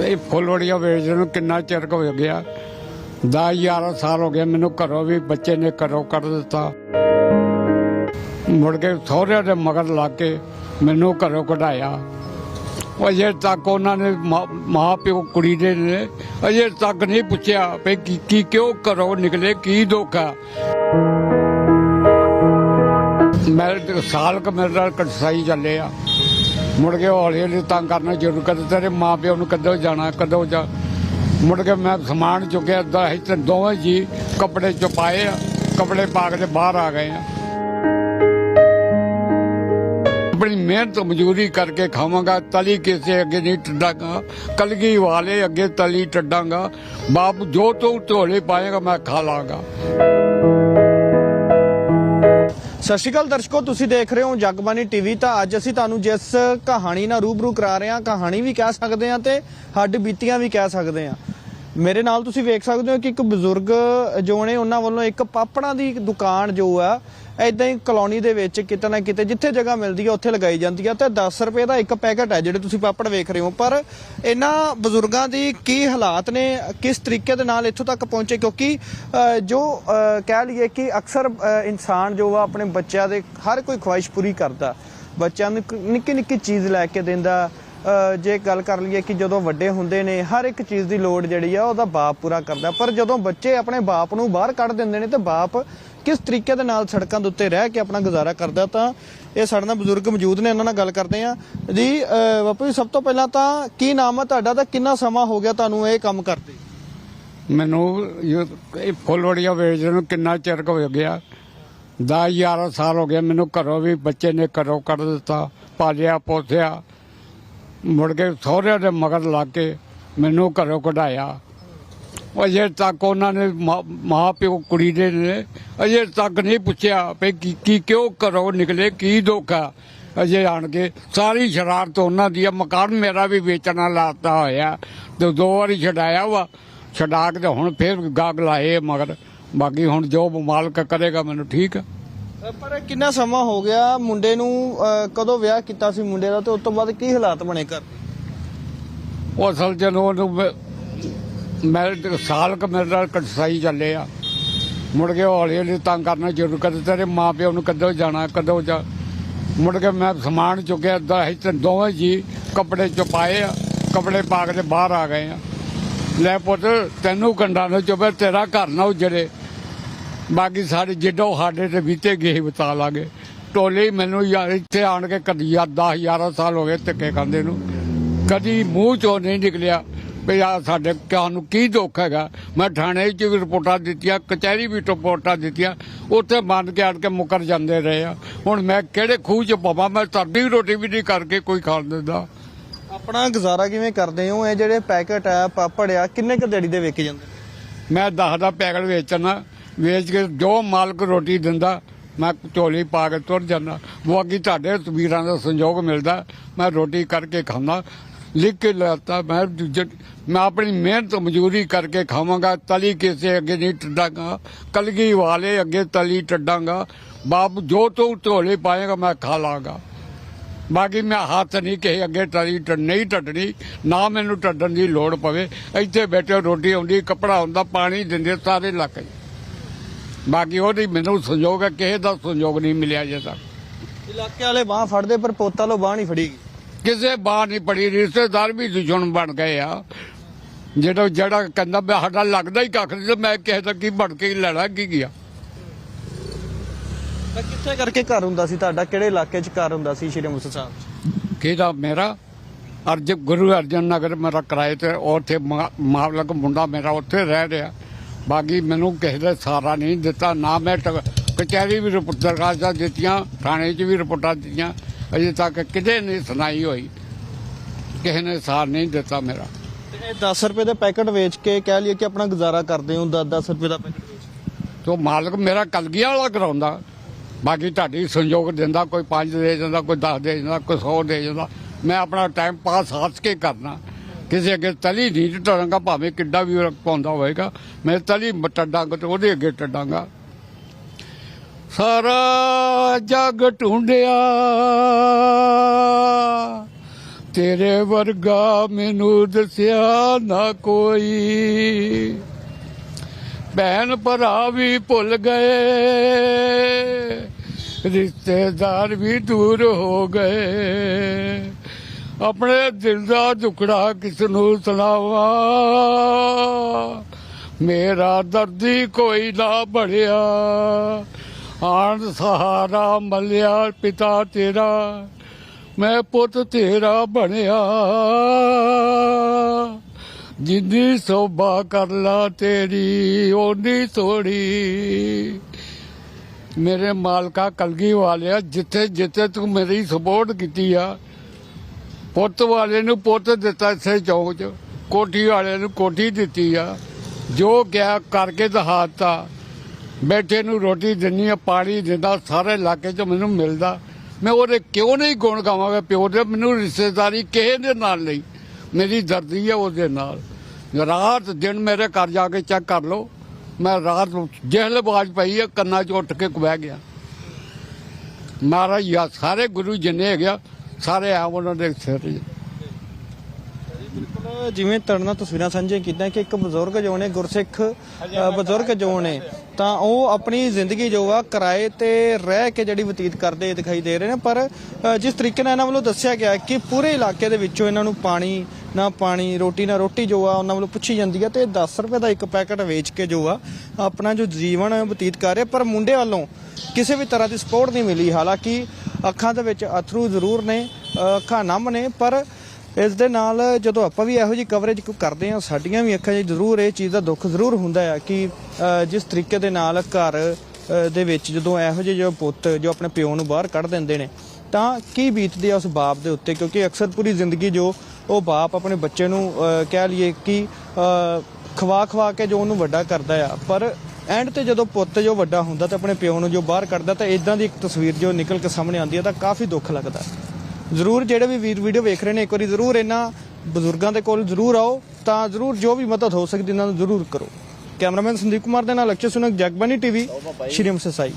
ਇਹ ਫੁੱਲਵੜੀਆਂ ਵੇਚਦੇ ਨੂੰ ਕਿੰਨਾ ਚਿਰ ਹੋ ਗਿਆ? 10 11 ਸਾਲ ਹੋ ਗਏ, ਮੈਨੂੰ ਘਰੋਂ ਵੀ ਬੱਚੇ ਨੇ ਘਰੋਂ ਕੱਢ ਦਿੱਤਾ। ਮੁੜ ਕੇ ਸਹੁਰਿਆਂ ਦੇ ਮਗਰ ਲਾ ਕੇ ਮੈਨੂੰ ਘਰੋਂ ਕਢਾਇਆ। ਅਜੇ ਤੱਕ ਉਹਨਾਂ ਨੇ ਮਾਂ- ਪਿਓ ਕੁੜੀ ਦੇ ਨੇ, ਅਜੇ ਤੱਕ ਨਹੀਂ ਪੁੱਛਿਆ ਵੀ ਕੀ ਕੀ, ਕਿਉਂ ਘਰੋਂ ਨਿਕਲੇ, ਕੀ ਦੁੱਖ ਆ। ਮੈਂ ਸਾਲ ਕ ਮੇਰੇ ਨਾਲ ਕਟਸਾਈ ਚੱਲੇ ਆ। ਮੁੜ ਕੇ ਹੌਲੀ ਹੌਲੀ ਤੰਗ ਕਰਨਾ ਸ਼ੁਰੂ ਕਰ ਦਿੱਤਾ ਤੇਰੇ ਮਾਂ ਨੂੰ ਕਦੋਂ ਜਾਣਾ, ਕਦੋਂ ਜਾ। ਮੁੜ ਕੇ ਮੈਂ ਸਮਾਨ ਚੁੱਕਿਆ ਦਾ ਇੱਥੇ ਦੋਵੇਂ ਜੀ ਕੱਪੜੇ ਚੁਪਾਏ ਆ, ਕੱਪੜੇ ਪਾ ਕੇ ਬਾਹਰ ਆ ਗਏ ਆ। ਆਪਣੀ ਮਿਹਨਤ ਮਜ਼ਦੂਰੀ ਕਰਕੇ ਖਾਵਾਂਗਾ, ਤਲੀ ਕਿਸੇ ਅੱਗੇ ਨਹੀਂ ਟੱਡਾਂਗਾ, ਕਲਗੀ ਵਾਲੇ ਅੱਗੇ ਤਲੀ ਟੱਡਾਂਗਾ, ਬਾਪ ਜੋ ਤੂੰ ਢੋਲੇ ਪਾਏਗਾ ਮੈਂ ਖਾ ਲਾਂਗਾ। ਸਤਿ ਸ਼੍ਰੀ ਅਕਾਲ ਦਰਸ਼ਕੋ, ਤੁਸੀਂ ਦੇਖ ਰਹੇ ਹੋ ਜਗਬਾਨੀ ਟੀਵੀ। ਤਾਂ ਅੱਜ ਅਸੀਂ ਤੁਹਾਨੂੰ ਜਿਸ ਕਹਾਣੀ ਨਾਲ ਰੂਬਰੂ ਕਰਾ ਰਹੇ ਹਾਂ, ਕਹਾਣੀ ਵੀ ਕਹਿ ਸਕਦੇ ਹਾਂ ਤੇ ਹੱਡ ਬੀਤੀਆਂ ਵੀ ਕਹਿ ਸਕਦੇ ਹਾਂ। ਮੇਰੇ ਨਾਲ ਤੁਸੀਂ ਵੇਖ ਸਕਦੇ ਹੋ ਕਿ ਇੱਕ ਬਜ਼ੁਰਗ ਜੋ ਨੇ, ਉਹਨਾਂ ਵੱਲੋਂ ਇੱਕ ਪਾਪੜਾਂ ਦੀ ਦੁਕਾਨ ਜੋ ਆ ਐਦਾਂ ਹੀ ਕਲੋਨੀ ਦੇ ਵਿੱਚ ਕਿਤੇ ਨਾ ਕਿਤੇ ਜਿੱਥੇ ਜਗ੍ਹਾ ਮਿਲਦੀ ਹੈ ਉੱਥੇ ਲਗਾਈ ਜਾਂਦੀ ਹੈ ਤੇ 10 ਰੁਪਏ ਦਾ ਇੱਕ ਪੈਕੇਟ ਹੈ ਜਿਹੜੇ ਤੁਸੀਂ ਪਾਪੜ ਵੇਖ ਰਹੇ ਹੋ। ਪਰ ਇਹਨਾਂ ਬਜ਼ੁਰਗਾਂ ਦੀ ਕੀ ਹਾਲਾਤ ਨੇ, ਕਿਸ ਤਰੀਕੇ ਦੇ ਨਾਲ ਇੱਥੋਂ ਤੱਕ ਪਹੁੰਚੇ? ਕਿਉਂਕਿ ਜੋ ਕਹਿ ਲਈਏ ਕਿ ਅਕਸਰ ਇਨਸਾਨ ਜੋ ਆ, ਆਪਣੇ ਬੱਚਿਆਂ ਦੇ ਹਰ ਕੋਈ ਖੁਆਇਸ਼ ਪੂਰੀ ਕਰਦਾ। ਬੱਚਿਆਂ ਨੂੰ ਨਿੱਕੀ ਨਿੱਕੀ ਚੀਜ਼ ਲੈ ਕੇ ਦਿੰਦਾ ਜੇ ਗੱਲ ਕਰ ਲਈਏ ਕਿ ਜਦੋਂ ਵੱਡੇ ਹੁੰਦੇ ਨੇ, ਹਰ ਇੱਕ ਚੀਜ਼ ਦੀ ਲੋੜ ਜਿਹੜੀ ਆ, ਉਹਦਾ ਬਾਪ ਪੂਰਾ ਕਰਦਾ। ਪਰ ਜਦੋਂ ਬੱਚੇ ਆਪਣੇ ਬਾਪ ਨੂੰ ਬਾਹਰ ਕੱਢ ਦਿੰਦੇ ਨੇ ਤੇ ਬਾਪ ਕਿਸ ਤਰੀਕੇ ਦੇ ਨਾਲ ਸੜਕਾਂ ਦੇ ਉੱਤੇ ਰਹਿ ਕੇ ਆਪਣਾ ਗੁਜ਼ਾਰਾ ਕਰਦਾ ਤਾਂ ਇਹ ਸਾਡੇ ਨਾਲ ਬਜ਼ੁਰਗ ਮੌਜੂਦ ਨੇ ਇਹਨਾਂ ਨਾਲ ਗੱਲ ਕਰਦੇ ਆ ਜੀ ਬਾਪੂ ਜੀ, ਸਭ ਤੋਂ ਪਹਿਲਾਂ ਤਾਂ ਕੀ ਨਾਮ ਹੈ ਤੁਹਾਡਾ ਤਾਂ ਕਿੰਨਾ ਸਮਾਂ ਹੋ ਗਿਆ ਤੁਹਾਨੂੰ ਇਹ ਕੰਮ ਕਰਦੇ? ਮੈਨੂੰ ਇਹ- ਇਹ ਫੁੱਲਵੜੀਆਂ ਵੇਚਦੇ ਨੂੰ ਕਿੰਨਾ ਚਿਰ ਹੋ ਗਿਆ? 10 11 ਸਾਲ ਹੋ ਗਏ। ਮੈਨੂੰ ਘਰੋਂ ਵੀ ਬੱਚੇ ਨੇ ਘਰੋਂ ਕੱਢ ਦਿੱਤਾ, ਪਾਲਿਆ, ਪੋਸਿਆ। ਮੁੜ ਕੇ ਸਹੁਰਿਆਂ ਦੇ ਮਗਰ ਲਾ ਕੇ ਮੈਨੂੰ ਘਰੋਂ ਕਢਾਇਆ। ਅਜੇ ਤੱਕ ਉਹਨਾਂ ਨੇ ਮਾਂ- ਮਾਂ ਪਿਓ ਕੁੜੀ ਦੇ ਨੇ ਅਜੇ ਤੱਕ ਨਹੀਂ ਪੁੱਛਿਆ ਵੀ ਕੀ ਕੀ, ਕਿਉਂ ਘਰੋਂ ਨਿਕਲੇ, ਕੀ ਦੁੱਖ ਆ। ਅਜੇ ਆਣ ਕੇ ਸਾਰੀ ਸ਼ਰਾਰਤ ਉਹਨਾਂ ਦੀ ਆ। ਮਕਾਨ ਮੇਰਾ ਵੀ ਵੇਚਣਾ ਲਾਤਾ ਹੋਇਆ। ਤੇ ਦੋ ਵਾਰੀ ਛਡਾਇਆ ਵਾ। ਛਡਾ ਕੇ ਤੇ ਹੁਣ ਫੇਰ ਗਾਗ ਲਾਏ ਮਗਰ। ਬਾਕੀ ਹੁਣ ਜੋ ਮਾਲਕ ਕਰੇਗਾ ਮੈਨੂੰ ਠੀਕ ਆ। ਪਰ ਕਿੰਨਾ ਸਮਾਂ ਹੋ ਗਿਆ ਮੁੰਡੇ ਨੂੰ ਅ, ਕਦੋਂ ਵਿਆਹ ਕੀਤਾ ਸੀ ਮੁੰਡੇ ਦਾ ਤੇ ਉਸ ਤੋਂ ਬਾਅਦ ਕੀ ਹਾਲਾਤ ਬਣੇ ਘਰ ਦੇ? ਉਹ ਅਸਲ ਚ ਉਹਨੂੰ ਮੈਂ- ਸਾਲ ਕ ਮੇਰੇ ਨਾਲ ਕਟਸਾਈ ਚੱਲੇ ਆ। ਮੁੜ ਕੇ ਹੌਲੀ ਹੌਲੀ ਤੰਗ ਕਰਨਾ ਸ਼ੁਰੂ ਕਰ ਤੇਰੇ ਮਾਂ ਪਿਓ ਨੂੰ ਕਦੋਂ ਜਾਣਾ ਕਦੋਂ ਜਾ ਮੁੜ ਕੇ ਮੈਂ ਸਮਾਨ ਚੁੱਕਿਆ ਦਾ ਇੱਥੇ ਦੋਵੇਂ ਜੀ ਕੱਪੜੇ ਚੁਪਾਏ ਆ ਕੱਪੜੇ ਪਾ ਕੇ ਤੇ ਬਾਹਰ ਆ ਗਏ ਆ। ਲੈ ਪੁੱਤ ਤੈਨੂੰ ਕੰਡਾ ਨੂੰ ਚੁੱਪੇ ਤੇਰਾ ਘਰ ਨਾ ਉਜੜੇ। ਬਾਕੀ ਸਾਡੇ ਜਿੱਡੋ ਸਾਡੇ ਤੇ ਬੀਤੇ ਗਏ ਬਤਾ ਲਾਂਗੇ। ਟੋਲੇ ਮੈਨੂੰ ਯਾਰ ਇੱਥੇ ਆਣ ਕੇ ਕਦੀ ਯਾਰ 10 11 ਸਾਲ ਹੋ ਗਏ ਧੱਕੇ ਖਾਂਦੇ ਨੂੰ। ਕਦੀ ਮੂੰਹ ਚੋਂ ਨਹੀਂ ਨਿਕਲਿਆ ਵੀ ਆ ਸਾਡੇ ਕਿਆ ਨੂੰ ਕੀ ਦੁੱਖ ਹੈਗਾ। ਮੈਂ ਥਾਣੇ 'ਚ ਵੀ ਰਿਪੋਰਟਾਂ ਦਿੱਤੀਆਂ ਕਚਹਿਰੀ ਵੀ ਰਿਪੋਰਟਾਂ ਦਿੱਤੀਆਂ। ਉੱਥੇ ਮੰਨ ਕੇ ਆਣ ਕੇ ਮੁਕਰ ਜਾਂਦੇ ਰਹੇ ਆ। ਹੁਣ ਮੈਂ ਕਿਹੜੇ ਖੂਹ 'ਚ ਪਵਾਂ? ਮੈਂ ਤਰਦੀ ਰੋਟੀ ਵੀ ਨਹੀਂ ਕਰਕੇ ਕੋਈ ਖਾਣ ਦਿੰਦਾ। ਆਪਣਾ ਗੁਜ਼ਾਰਾ ਕਿਵੇਂ ਕਰਦੇ ਹੋ? ਇਹ ਜਿਹੜੇ ਪੈਕੇਟ ਆ ਪਾਪੜ ਆ ਕਿੰਨੇ ਕੁ ਦਿਹਾੜੀ ਦੇ ਵੇਚੇ ਜਾਂਦੇ ਮੈਂ ਦਸ ਦਾ ਪੈਕਟ ਵੇਚਣਾ ਵੇਚ ਕੇ ਜੋ ਮਾਲਕ ਰੋਟੀ ਦਿੰਦਾ, ਮੈਂ ਝੋਲੀ ਪਾ ਕੇ ਤੁਰ ਜਾਂਦਾ। ਬਾਕੀ ਤੁਹਾਡੇ ਤਸਵੀਰਾਂ ਦਾ ਸੰਯੋਗ ਮਿਲਦਾ, ਮੈਂ ਰੋਟੀ ਕਰਕੇ ਖਾਂਦਾ। ਲਿਖ ਕੇ ਲਾਤਾ ਮੈਂ ਦੂਜੇ- ਮੈਂ ਆਪਣੀ ਮਿਹਨਤ ਮਜ਼ਦੂਰੀ ਕਰਕੇ ਖਾਵਾਂਗਾ, ਤਲੀ ਕਿਸੇ ਅੱਗੇ ਨਹੀਂ ਟੱਡਾਂਗਾ। ਕਲਗੀ ਵਾਲੇ ਅੱਗੇ ਤਲੀ ਟੱਡਾਂਗਾ। ਬਾਪ ਜੋ ਤੂੰ ਝੋਲੇ ਪਾਏਗਾ, ਮੈਂ ਖਾ ਲਾਂਗਾ। ਬਾਕੀ ਮੈਂ ਹੱਥ ਨਹੀਂ ਕਿਸੇ ਅੱਗੇ ਤਲੀ ਟ- ਨਹੀਂ ਟੱਡਣੀ, ਨਾ ਮੈਨੂੰ ਟੱਡਣ ਦੀ ਲੋੜ ਪਵੇ। ਇੱਥੇ ਬੈਠੇ ਰੋਟੀ ਆਉਂਦੀ, ਕੱਪੜਾ ਆਉਂਦਾ, ਪਾਣੀ ਦਿੰਦੇ, ਸਾਰੇ ਇਲਾਕੇ ਬਾਕੀ ਉਹਦੀ ਮੈਨੂੰ ਸੰਯੋਗ ਹੈ ਕਿਸੇ ਦਾ ਸੰਯੋਗ ਨਹੀਂ ਮਿਲਿਆ ਜੇ ਤੱਕ। ਇਲਾਕੇ ਵਾਲੇ ਬਾਹ ਫੜਦੇ ਪਰ ਪੋਤਾ ਲੋ ਬਾਹ ਨਹੀਂ ਫੜੀਗੀ ਕਿਸੇ ਬਾਹਰ ਨਹੀਂ ਪੜੀ ਰਿਸ਼ਤੇਦਾਰ ਵੀ ਦੁਸ਼ਮਣ ਬਣ ਗਏ ਆ। ਜਿਹੜਾ ਜਿਹੜਾ ਕਹਿੰਦਾ ਵੀ ਸਾਡਾ ਲੱਗਦਾ ਹੀ ਕੱਖ ਨਹੀਂ ਤੇ ਮੈਂ ਕਿਸੇ ਦਾ ਕੀ ਬਣ ਕੇ ਲੈਣਾ ਕੀ ਗਿਆ? ਤਾਂ ਕਿੱਥੇ ਕਰਕੇ ਘਰ ਹੁੰਦਾ ਸੀ ਤੁਹਾਡਾ? ਕਿਹੜੇ ਇਲਾਕੇ 'ਚ ਘਰ ਹੁੰਦਾ ਸੀ ਸ਼੍ਰੀ ਮੁਕਤਸਰ ਸਾਹਿਬ ਕਿਹਦਾ? ਮੇਰਾ? ਅਰਜ ਗੁਰੂ ਅਰਜਨ ਨਗਰ ਮੇਰਾ ਕਿਰਾਏ ਤੇ ਉੱਥੇ ਮਾ- ਮਾਲਕ ਮੁੰਡਾ ਮੇਰਾ ਉੱਥੇ ਰਹਿ ਰਿਹਾ। ਬਾਕੀ ਮੈਨੂੰ ਕਿਸੇ ਦਾ ਸਾਰਾ ਨਹੀਂ ਦਿੱਤਾ ਨਾ ਮੈਂ ਕਚਹਿਰੀ ਵੀ ਰਿਪੋਰਟਾਂ ਦਿੱਤੀਆਂ ਥਾਣੇ 'ਚ ਵੀ ਰਿਪੋਰਟਾਂ ਦਿੱਤੀਆਂ ਅਜੇ ਤੱਕ ਕਿਤੇ ਨਹੀਂ ਸੁਣਾਈ ਹੋਈ। ਕਿਸੇ ਨੇ ਸਾਰ ਨਹੀਂ ਦਿੱਤਾ ਮੇਰਾ। ਤੇ ਇਹ 10 ਰੁਪਏ ਦੇ ਪੈਕੇਟ ਵੇਚ ਕੇ ਕਹਿ ਲਈਏ ਕਿ ਆਪਣਾ ਗੁਜ਼ਾਰਾ ਕਰਦੇ ਹੋ 10-10 ਰੁਪਏ ਦਾ ਪੈਕੇਟ। ਤੋ ਮਾਲਕ ਮੇਰਾ ਕਲਗੀਆਂ ਵਾਲਾ ਕਰਾਉਂਦਾ। ਬਾਕੀ ਤੁਹਾਡੀ ਸੰਯੋਗ ਦਿੰਦਾ ਕੋਈ 5 ਦੇ ਜਾਂਦਾ ਕੋਈ 10 ਦੇ ਜਾਂਦਾ ਕੋਈ 100 ਦੇ ਜਾਂਦਾ ਮੈਂ ਆਪਣਾ ਟਾਈਮ ਪਾਸ ਹੱਸ ਕੇ ਕਰਨਾ। ਕਿਸੇ ਅੱਗੇ ਤਲੀ ਨਹੀਂ ਟੜਾਂਗਾ ਭਾਵੇਂ ਕਿੱਡਾ ਵੀ ਪਾਉਂਦਾ ਹੋਏਗਾ ਮੈਂ ਤਲੀ ਟੱਡਾਂਗਾ ਤੇ ਉਹਦੇ ਅੱਗੇ ਟੱਡਾਂਗਾ ਸਾਰਾ ਜੱਗ ਢੂੰਡਿਆ ਤੇਰੇ ਵਰਗਾ ਮੈਨੂੰ ਦੱਸਿਆ ਨਾ ਕੋਈ। ਭੈਣ ਭਰਾ ਵੀ ਭੁੱਲ ਗਏ। ਰਿਸ਼ਤੇਦਾਰ ਵੀ ਦੂਰ ਹੋ ਗਏ। ਆਪਣੇ ਦਿਲ ਦਾ ਦੁਖੜਾ ਕਿਸ ਨੂੰ ਸੁਣਾਵਾਂ? ਮੇਰਾ ਦਰਦੀ ਕੋਈ ਨਾ ਬੜਿਆ। ਆਣ ਸਹਾਰਾ ਮਲਿਆ ਪਿਤਾ ਤੇਰਾ, ਮੈਂ ਪੁੱਤ ਤੇਰਾ ਬਣਿਆ। ਜਿੰਨੀ ਸੋਭਾ ਕਰ ਲਾ ਤੇਰੀ, ਓਨੀ ਥੋੜੀ ਮੇਰੇ ਮਾਲਕਾ ਕਲਗੀ ਵਾਲਿਆ ਜਿੱਥੇ ਜਿੱਥੇ ਤੂੰ ਮੇਰੀ ਸਪੋਰਟ ਕੀਤੀ ਆ ਪੁੱਤ ਵਾਲੇ ਨੂੰ ਪੁੱਤ ਦਿੱਤਾ ਇਸੇ ਚੌਕ 'ਚ ਕੋਠੀ ਵਾਲੇ ਨੂੰ ਕੋਠੀ ਦਿੱਤੀ ਆ। ਜੋ ਕਿਹਾ ਕਰਕੇ ਦਿਖਾਤਾ ਬੈਠੇ ਨੂੰ ਰੋਟੀ ਦਿੰਨੀ ਆ ਪਾਣੀ ਦਿੰਦਾ ਸਾਰੇ ਇਲਾਕੇ 'ਚ ਮੈਨੂੰ ਮਿਲਦਾ। ਮੈਂ ਉਹਦੇ ਕਿਉਂ ਨਹੀਂ ਗੁਣ ਗਾਵਾਂਗਾ ਪਿਓ ਦੇ? ਮੈਨੂੰ ਰਿਸ਼ਤੇਦਾਰੀ ਕਿਸੇ ਦੇ ਨਾਲ ਨਹੀਂ। ਮੇਰੀ ਦਰਦੀ ਹੈ ਉਹਦੇ ਨਾਲ। ਰਾਤ ਦਿਨ ਮੇਰੇ ਘਰ ਜਾ ਕੇ ਚੈੱਕ ਕਰ ਲਓ। ਮੈਂ ਰਾਤ ਨੂੰ ਜਹਿਲ ਬਾਜ ਪਈ ਹੈ ਕੰਨਾਂ 'ਚ ਉੱਠ ਕੇ ਕੁਬਹਿ ਗਿਆ। ਮਹਾਰਾਜ ਯਾ ਸਾਰੇ ਗੁਰੂ ਜਿੰਨੇ ਹੈਗੇ ਆ, ਸਾਰੇ ਆ ਉਹਨਾਂ ਦੇ ਸਿਰ 'ਚ ਬਿਲਕੁਲ ਜਿਵੇਂ ਤੁਹਾਡੇ ਨਾਲ ਤਸਵੀਰਾਂ ਸਾਂਝੀਆਂ ਕੀਤੀਆਂ ਕਿ ਇੱਕ ਬਜ਼ੁਰਗ ਜੋ ਨੇ ਗੁਰਸਿੱਖ ਅ, ਬਜ਼ੁਰਗ ਜੋ ਨੇ ਤਾਂ ਉਹ ਆਪਣੀ ਜ਼ਿੰਦਗੀ ਜੋ ਆ ਕਿਰਾਏ ਤੇ ਰਹਿ ਕੇ ਜਿਹੜੀ ਬਤੀਤ ਕਰਦੇ ਦਿਖਾਈ ਦੇ ਰਹੇ ਨੇ। ਪਰ ਅ, ਜਿਸ ਤਰੀਕੇ ਨਾਲ ਇਹਨਾਂ ਵੱਲੋਂ ਦੱਸਿਆ ਗਿਆ ਕਿ ਪੂਰੇ ਇਲਾਕੇ ਦੇ ਵਿੱਚੋਂ ਇਹਨਾਂ ਨੂੰ ਪਾਣੀ ਨਾ ਪਾਣੀ, ਰੋਟੀ, ਨਾ ਰੋਟੀ ਜੋ ਆ, ਉਹਨਾਂ ਵੱਲੋਂ ਪੁੱਛੀ ਜਾਂਦੀ ਆ, ਤੇ 10 ਰੁਪਏ ਦਾ ਇੱਕ ਪੈਕਟ ਵੇਚ ਕੇ ਜੋ ਆ, ਆਪਣਾ ਜੋ ਜੀਵਨ ਬਤੀਤ ਕਰ ਰਹੇ, ਪਰ ਮੁੰਡੇ ਵੱਲੋਂ ਕਿਸੇ ਵੀ ਤਰ੍ਹਾਂ ਦੀ ਸਪੋਰਟ ਨਹੀਂ ਮਿਲੀ। ਹਾਲਾਂਕਿ ਅੱਖਾਂ ਦੇ ਵਿੱਚ ਅਥਰੂ ਜ਼ਰੂਰ ਨੇ ਅੱਖਾਂ ਨਮ ਨੇ, ਪਰ ਇਸ ਦੇ ਨਾਲ ਜਦੋਂ ਆਪਾਂ ਵੀ ਇਹੋ ਜੀ ਕਵਰੇਜ ਕਰਦੇ ਆ ਸਾਡੀਆਂ ਵੀ ਅੱਖਾਂ 'ਚ ਜ਼ਰੂਰ ਇਹ ਚੀਜ਼ ਦਾ ਦੁੱਖ ਜ਼ਰੂਰ ਹੁੰਦਾ ਆ ਕਿ ਜਿਸ ਤਰੀਕੇ ਦੇ ਨਾਲ ਘਰ ਦੇ ਵਿੱਚ ਜਦੋਂ ਇਹੋ ਜਿਹੇ ਜੋ ਪੁੱਤ, ਜੋ ਆਪਣੇ ਪਿਓ ਨੂੰ ਬਾਹਰ ਕੱਢ ਦਿੰਦੇ ਨੇ, ਤਾਂ ਕੀ ਬੀਤਦੀ ਆ ਉਸ ਬਾਪ ਦੇ ਉੱਤੇ? ਕਿਉਂਕਿ ਅਕਸਰ ਪੂਰੀ ਜ਼ਿੰਦਗੀ ਜੋ ਉਹ ਬਾਪ ਆਪਣੇ ਬੱਚੇ ਨੂੰ ਕਹਿ ਲਈਏ ਕਿ ਖਵਾ ਖਵਾ ਕੇ ਜੋ ਉਹਨੂੰ ਵੱਡਾ ਕਰਦਾ ਆ। ਪਰ ਐਂਡ ਤੇ ਜਦੋਂ ਪੁੱਤ ਜੋ ਵੱਡਾ ਹੁੰਦਾ ਤੇ ਆਪਣੇ ਪਿਓ ਨੂੰ ਜੋ ਬਾਹਰ ਕੱਢਦਾ ਤਾਂ ਇਦਾਂ ਦੀ ਇੱਕ ਤਸਵੀਰ ਜੋ ਨਿਕਲ ਕੇ ਸਾਹਮਣੇ ਆਉਂਦੀ ਹੈ ਤਾਂ ਕਾਫੀ ਦੁੱਖ ਲੱਗਦਾ। ਜ਼ਰੂਰ ਜਿਹੜੇ ਵੀ ਵੀਰ ਵੀਡੀਓ ਵੇਖ ਰਹੇ ਨੇ, ਇੱਕ ਵਾਰੀ ਜ਼ਰੂਰ ਇਹਨਾਂ ਬਜ਼ੁਰਗਾਂ ਦੇ ਕੋਲ ਜ਼ਰੂਰ ਆਓ ਤਾਂ ਜ਼ਰੂਰ ਜੋ ਵੀ ਮਦਦ ਹੋ ਸਕਦੀ ਇਹਨਾਂ ਨੂੰ ਜ਼ਰੂਰ ਕਰੋ। ਕੈਮਰਾਮੈਨ ਸੰਦੀਪ ਕੁਮਾਰ ਦੇ ਨਾਲ ਅਕਸ਼ੇ ਸੁਨਕ ਜਗਬਾਨੀ ਟੀਵੀ, ਸ਼੍ਰੀ ਅੰਮ੍ਰਿਤਸਰ ਸਾਹਿਬ